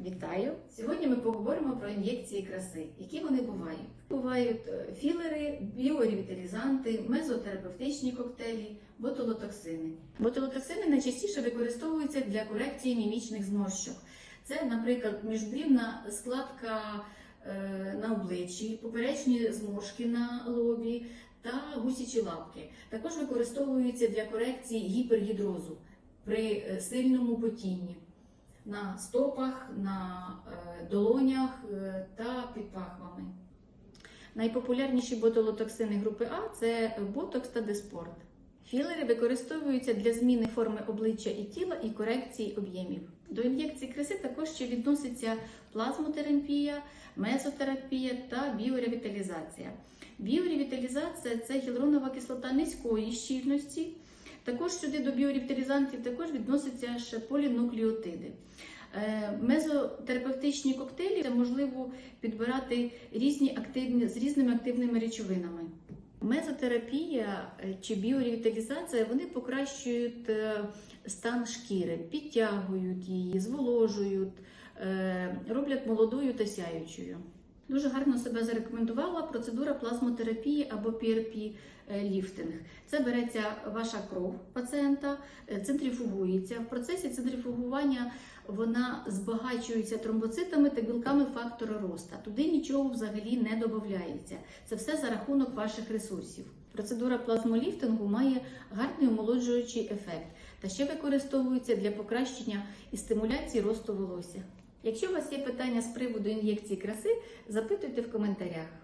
Вітаю! Сьогодні ми поговоримо про ін'єкції краси. Які вони бувають? Бувають е, філери, біоревіталізанти, мезотерапевтичні коктейлі, ботулотоксини. Ботулотоксини найчастіше використовуються для корекції мімічних зморщок. Це, наприклад, міжбрівна складка е, на обличчі, поперечні зморшки на лобі та гусячі лапки. Також використовуються для корекції гіпергідрозу при е, сильному потінні на стопах, на е, долонях е, та під пахвами. Найпопулярніші ботулотоксини групи А це ботокс та диспорт. Філери використовуються для зміни форми обличчя і тіла і корекції об'ємів. До ін'єкцій краси також ще відноситься плазмотерапія, мезотерапія та біоревіталізація. Біоревіталізація це гіалуронова кислота низької щільності. Також сюди до біоревіталізантів також відносяться ще полінуклеотиди. Е, Мезотерапевтичні коктейлі це можливо підбирати різні активні, з різними активними речовинами. Мезотерапія е, чи біоревіталізація вони покращують е, стан шкіри, підтягують її, зволожують, роблять молодою та сяючою. Дуже гарно себе зарекомендувала процедура плазмотерапії або PRP ліфтинг. Це береться ваша кров пацієнта, е, центрифугується. В процесі центрифугування вона збагачується тромбоцитами та білками фактора росту. Туди нічого взагалі не додається. Це все за рахунок ваших ресурсів. Процедура плазмоліфтингу має гарний омолоджуючий ефект та ще використовується для покращення і стимуляції росту волосся. Якщо у вас є питання з приводу ін'єкції краси, запитуйте в коментарях.